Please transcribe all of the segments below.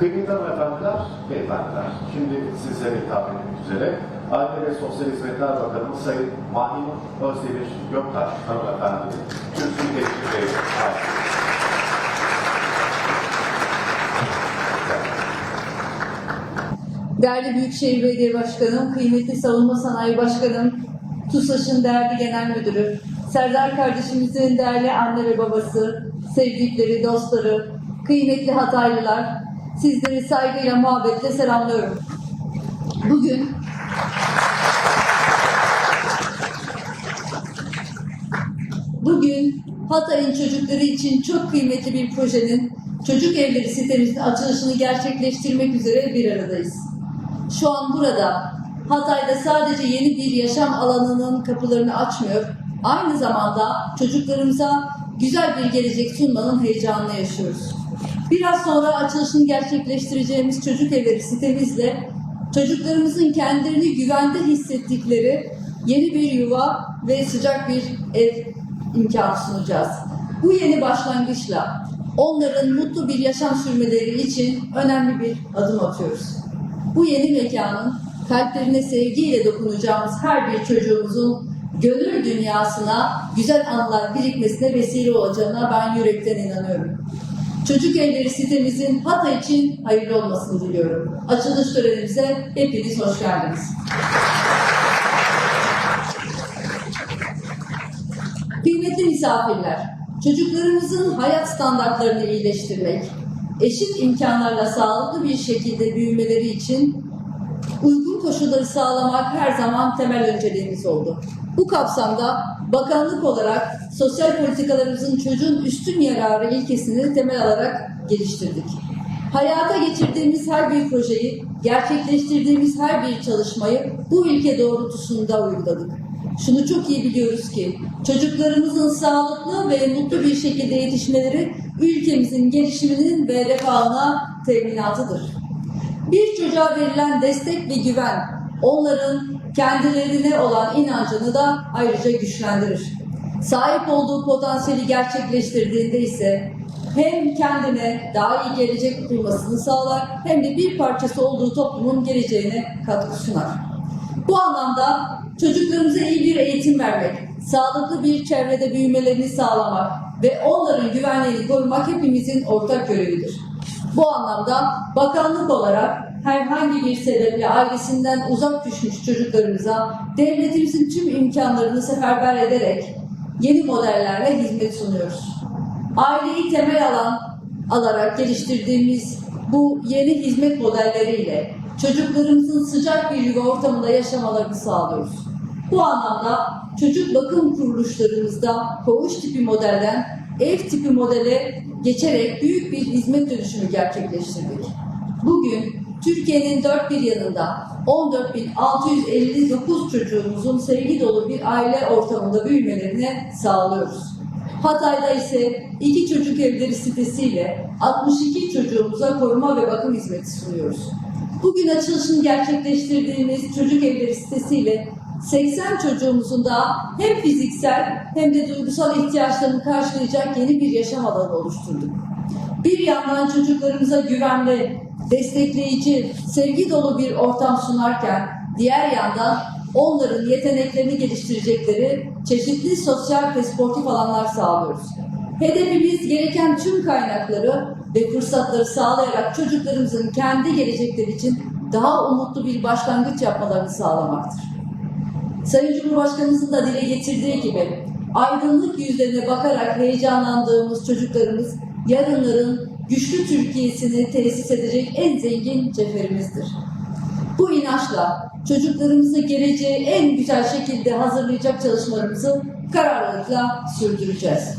Kıymetli hanımefendiler, beyefendiler, şimdi sizlere hitap etmek üzere Aile ve Sosyal Hizmetler Bakanımız Sayın Mahim Özdemir Göktaş hanımefendi kürsüyü teşkil ediyor. Değerli Büyükşehir Belediye Başkanım, kıymetli Savunma Sanayi Başkanım, TUSAŞ'ın değerli genel müdürü, Serdar kardeşimizin değerli anne ve babası, sevdikleri, dostları, kıymetli Hataylılar, sizleri saygıyla, muhabbetle selamlıyorum. Bugün Bugün Hatay'ın çocukları için çok kıymetli bir projenin çocuk evleri sitemizin açılışını gerçekleştirmek üzere bir aradayız. Şu an burada Hatay'da sadece yeni bir yaşam alanının kapılarını açmıyor, aynı zamanda çocuklarımıza güzel bir gelecek sunmanın heyecanını yaşıyoruz. Biraz sonra açılışını gerçekleştireceğimiz çocuk evleri sitemizle çocuklarımızın kendilerini güvende hissettikleri yeni bir yuva ve sıcak bir ev imkanı sunacağız. Bu yeni başlangıçla onların mutlu bir yaşam sürmeleri için önemli bir adım atıyoruz. Bu yeni mekanın kalplerine sevgiyle dokunacağımız her bir çocuğumuzun gönül dünyasına güzel anılar birikmesine vesile olacağına ben yürekten inanıyorum. Çocuk Evleri sitemizin Hatay için hayırlı olmasını diliyorum. Açılış törenimize hepiniz hoş geldiniz. Kıymetli misafirler, çocuklarımızın hayat standartlarını iyileştirmek, eşit imkanlarla sağlıklı bir şekilde büyümeleri için uygun koşulları sağlamak her zaman temel önceliğimiz oldu. Bu kapsamda bakanlık olarak sosyal politikalarımızın çocuğun üstün yararı ilkesini temel alarak geliştirdik. Hayata geçirdiğimiz her bir projeyi, gerçekleştirdiğimiz her bir çalışmayı bu ilke doğrultusunda uyguladık. Şunu çok iyi biliyoruz ki çocuklarımızın sağlıklı ve mutlu bir şekilde yetişmeleri ülkemizin gelişiminin ve refahına teminatıdır. Bir çocuğa verilen destek ve güven onların kendilerine olan inancını da ayrıca güçlendirir. Sahip olduğu potansiyeli gerçekleştirdiğinde ise hem kendine daha iyi gelecek kurmasını sağlar hem de bir parçası olduğu toplumun geleceğine katkı sunar. Bu anlamda çocuklarımıza iyi bir eğitim vermek, sağlıklı bir çevrede büyümelerini sağlamak ve onların güvenliğini korumak hepimizin ortak görevidir. Bu anlamda bakanlık olarak herhangi bir sebeple ailesinden uzak düşmüş çocuklarımıza devletimizin tüm imkanlarını seferber ederek yeni modellerle hizmet sunuyoruz. Aileyi temel alan alarak geliştirdiğimiz bu yeni hizmet modelleriyle çocuklarımızın sıcak bir yuva ortamında yaşamalarını sağlıyoruz. Bu anlamda çocuk bakım kuruluşlarımızda koğuş tipi modelden ev tipi modele geçerek büyük bir hizmet dönüşümü gerçekleştirdik. Bugün Türkiye'nin dört bir yanında 14.659 çocuğumuzun sevgi dolu bir aile ortamında büyümelerini sağlıyoruz. Hatay'da ise iki çocuk evleri sitesiyle 62 çocuğumuza koruma ve bakım hizmeti sunuyoruz. Bugün açılışını gerçekleştirdiğimiz çocuk evleri sitesiyle 80 çocuğumuzun da hem fiziksel hem de duygusal ihtiyaçlarını karşılayacak yeni bir yaşam alanı oluşturduk. Bir yandan çocuklarımıza güvenli, destekleyici, sevgi dolu bir ortam sunarken diğer yandan onların yeteneklerini geliştirecekleri çeşitli sosyal ve sportif alanlar sağlıyoruz. Hedefimiz gereken tüm kaynakları ve fırsatları sağlayarak çocuklarımızın kendi gelecekleri için daha umutlu bir başlangıç yapmalarını sağlamaktır. Sayın Cumhurbaşkanımızın da dile getirdiği gibi aydınlık yüzlerine bakarak heyecanlandığımız çocuklarımız yarınların güçlü Türkiye'sini tesis edecek en zengin ceferimizdir. Bu inançla çocuklarımızı geleceğe en güzel şekilde hazırlayacak çalışmalarımızı kararlılıkla sürdüreceğiz.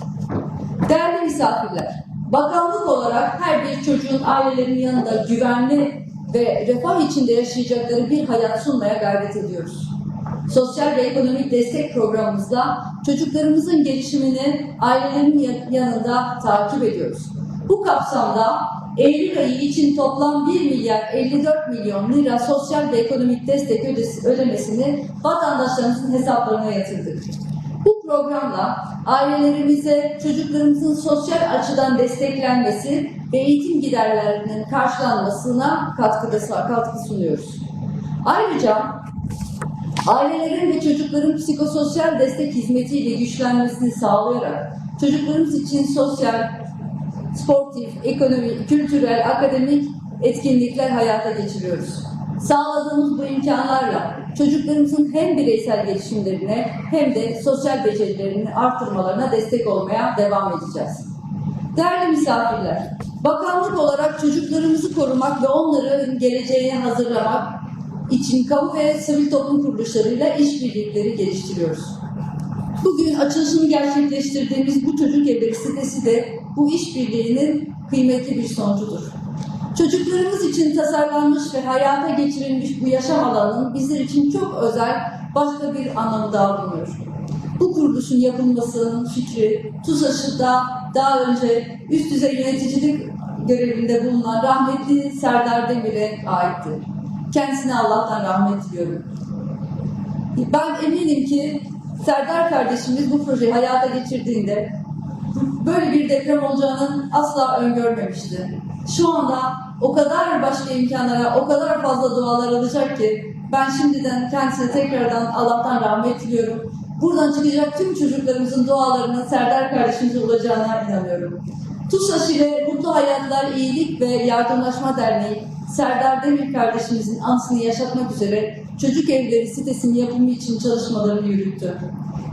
Değerli misafirler, bakanlık olarak her bir çocuğun ailelerinin yanında güvenli ve refah içinde yaşayacakları bir hayat sunmaya gayret ediyoruz. Sosyal ve ekonomik destek programımızda çocuklarımızın gelişimini ailelerin yanında takip ediyoruz. Bu kapsamda Eylül ayı için toplam 1 milyar 54 milyon lira sosyal ve ekonomik destek ödemesini vatandaşlarımızın hesaplarına yatırdık. Bu programla ailelerimize çocuklarımızın sosyal açıdan desteklenmesi ve eğitim giderlerinin karşılanmasına katkıda katkı sunuyoruz. Ayrıca ailelerin ve çocukların psikososyal destek hizmetiyle güçlenmesini sağlayarak çocuklarımız için sosyal, sportif, ekonomik, kültürel, akademik etkinlikler hayata geçiriyoruz. Sağladığımız bu imkanlarla çocuklarımızın hem bireysel gelişimlerine hem de sosyal becerilerini artırmalarına destek olmaya devam edeceğiz. Değerli misafirler, bakanlık olarak çocuklarımızı korumak ve onları geleceğe hazırlamak için kamu ve sivil toplum kuruluşlarıyla işbirlikleri geliştiriyoruz. Bugün açılışını gerçekleştirdiğimiz bu çocuk evleri sitesi de bu işbirliğinin kıymetli bir sonucudur. Çocuklarımız için tasarlanmış ve hayata geçirilmiş bu yaşam alanının bizler için çok özel başka bir anlamı daha bulunuyor. Bu kuruluşun yapılmasının fikri TUSAŞ'da daha önce üst düzey yöneticilik görevinde bulunan rahmetli Serdar Demir'e aitti. Kendisine Allah'tan rahmet diliyorum. Ben eminim ki Serdar kardeşimiz bu projeyi hayata geçirdiğinde böyle bir deprem olacağını asla öngörmemişti. Şu anda o kadar başka imkanlara, o kadar fazla dualar alacak ki ben şimdiden kendisine tekrardan Allah'tan rahmet diliyorum. Buradan çıkacak tüm çocuklarımızın dualarının Serdar kardeşimize olacağına inanıyorum. TUSAŞ ile Mutlu Hayatlar İyilik ve Yardımlaşma Derneği Serdar Demir kardeşimizin anısını yaşatmak üzere çocuk evleri sitesinin yapımı için çalışmalarını yürüttü.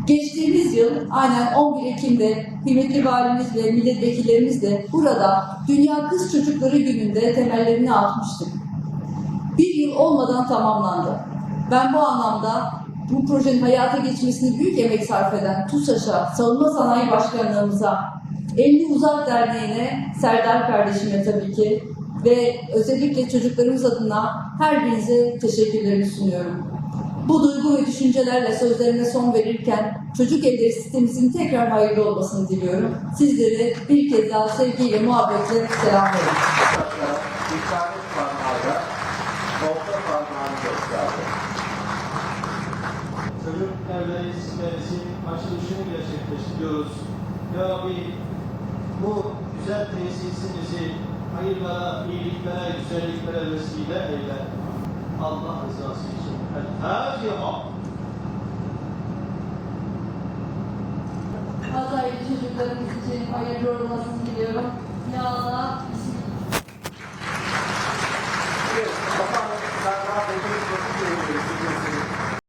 Geçtiğimiz yıl aynen 11 Ekim'de kıymetli valimiz ve milletvekillerimiz de burada Dünya Kız Çocukları Günü'nde temellerini atmıştık. Bir yıl olmadan tamamlandı. Ben bu anlamda bu projenin hayata geçmesini büyük emek sarf eden TUSAŞ'a, Savunma Sanayi Başkanlığımıza, Elli Uzak Derneği'ne, Serdar kardeşime tabii ki ve özellikle çocuklarımız adına her birinize teşekkürlerimi sunuyorum. Bu duygu ve düşüncelerle sözlerime son verirken çocuk evleri sistemimizin tekrar hayırlı olmasını diliyorum. Sizleri bir kez daha sevgiyle, muhabbetle selamlıyorum. Çocuk Evleri Sistemimizin açılışını gerçekleştiriyoruz. Ya Rabbi bu güzel tesisimizi hayırlara, iyiliklere, güzelliklere vesile eyle. Allah rızası için. Fatiha. Azrail çocuklarımız için hayırlı olmasını diliyorum. Ya Allah